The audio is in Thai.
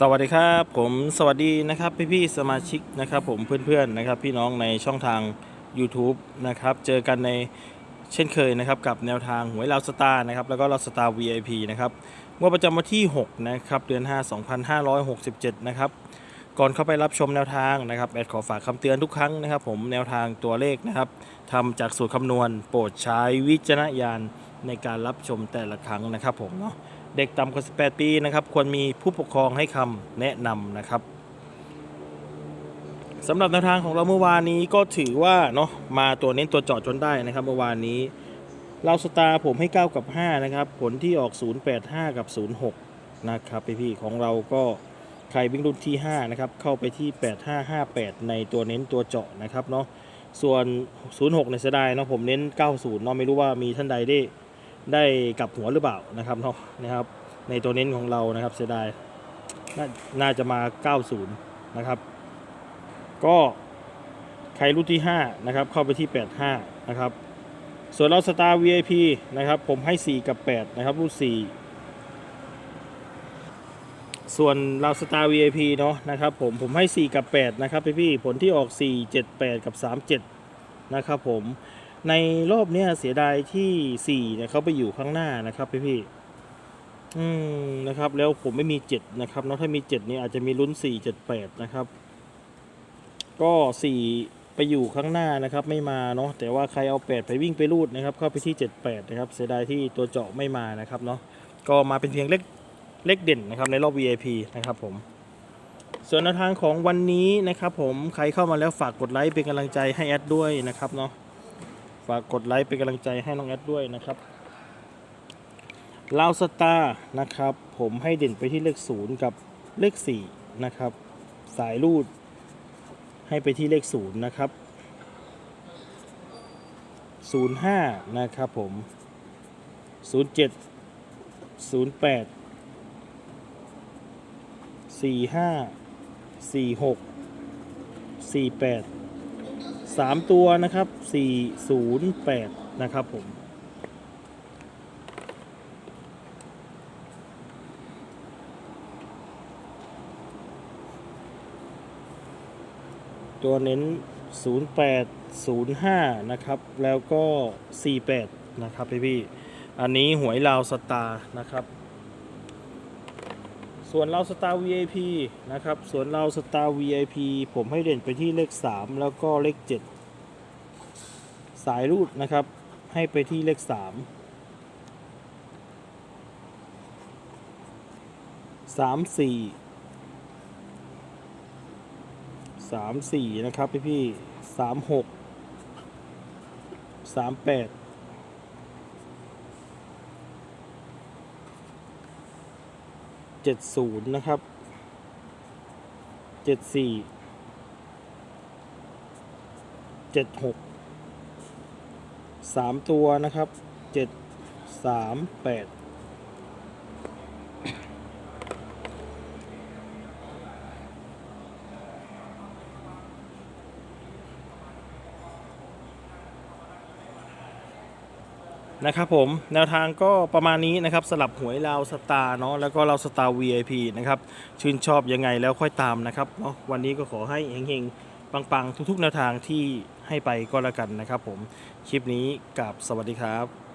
สวัสดีครับผมสวัสดีนะครับพี่พี่ๆสมาชิกนะครับผมเพื่อนๆนะครับพี่น้องในช่องทาง YouTube นะครับเจอกันในเช่นเคยนะครับกับแนวทางหวยลาวสตาร์นะครับแล้วก็ลาวสตาร์ VIP นะครับงวดประจำวันที่6นะครับเดือน 5 2567 นะครับก่อนเข้าไปรับชมแนวทางนะครับแอดขอฝากคำเตือนทุกครั้งนะครับ ผมแนวทางตัวเลขนะครับทำจากสูตรคำนวณ โปรดใช้วิจารณญาณในการรับชมแต่ละครั้งนะครับผมเนาะ เด็กต่ำกว่า 18 ปีนะครับ ควรมีผู้ปกครองให้คำแนะนำนะครับสำหรับแนวทางของเราเมื่อวานนี้ก็ถือว่าเนาะมาตัวเน้นตัวเจาะจนได้นะครับ เมื่อวานนี้เราสตาร์ผมให้ 9 กับ 5 นะครับ ผลที่ออก 085 กับ 06 นะครับพี่ๆของเราก็ใครวิ่งรุ่นที่ 5 นะครับ เข้าไปที่ 8558 ในตัวเน้นตัวเจาะนะครับเนาะส่วน 06 ในเสียดายเนาะผมเน้น 90 เนาะไม่รู้ว่ามีท่านใดได้ ได้กลับหัวหรือเปล่านะครับเนาะนะครับ ในตัวเน้นของเรานะครับเสียดายนน่าจะมา 90 นะครับ ก็ใครรุ่นที่ 5 นะครับ เข้าไปที่ 85 นะครับ ส่วนเราสตาร์ VIP นะครับ ผมให้ 4 กับ 8 นะครับ รุ่น 4 ส่วนเราสตาร์ VIP เนาะนะครับ ผมผมให้ 4 กับ 8 นะครับพี่ๆผลที่ออก 4 7 8 กับ 37 นะครับผม ในรอบเนี้ยเสียดายที่สี่เนี่ยเขาไปอยู่ข้างหน้านะครับพี่พี่อืมนะครับ แล้วผมไม่มีเจ็ดนะครับเนาะถ้ามีเจ็ดเนี่ยอาจจะมีลุ้นสี่เจ็ดแปดนะครับ ก็สี่ไปอยู่ข้างหน้านะครับ ไม่มาเนาะแต่ว่าใครเอาแปดไปวิ่งไปรูดนะครับ เข้าไปที่เจ็ดแปดนะครับ เสียดายที่ตัวเจาะไม่มานะครับเนาะก็มาเป็นเพียงเลขเลขเด่นนะครับ ในรอบ VIP นะครับผมส่วนแนวทางของวันนี้นะครับผมใครเข้ามาแล้วฝากกดไลค์เป็นกำลังใจให้แอดด้วยนะครับเนาะ ฝากกดไลค์เป็นกำลังใจให้น้องแอดด้วยนะครับลาวสตาร์นะครับ ผมให้เด่นไปที่เลขศูนย์กับเลขสี่นะครับ สายรูด ให้ไปที่เลขศูนย์นะครับศูนย์ห้านะครับผมศูนย์เจ็ ดศูนย์แปดสี่ห้าสี่หกสี่แปดสามตัวนะครับ 408 นะครับผม ตัวเน้น 08 05 นะครับ แล้วก็ 48 นะครับพี่พี่ อันนี้หวยลาวสตาร์นะครับ ส่วนเราสตาร์ VIP นะครับ ส่วนเราสตาร์ VIP ผมให้เด่นไปที่เลข 3 แล้วก็เลข 7 สายรูดนะครับ ให้ไปที่เลข 3 3 4 3 4นะครับพี่พี่ๆ3 6 3 8 เจ็ดศูนย์นะครับเจ็ดสี่เจ็ดหกสามตัวนะครับเจ็ดสามแปด นะครับผมแนวทางก็ประมาณนี้นะครับสลับหวยลาวสตาร์เนาะแล้วก็เราสตาร์ VIP นะครับชื่นชอบยังไงแล้วค่อยตามนะครับเนาะวันนี้ก็ขอให้เฮงๆ ปังๆ ทุกๆ แนวทางที่ให้ไปก็แล้วกันนะครับผม คลิปนี้กับสวัสดีครับ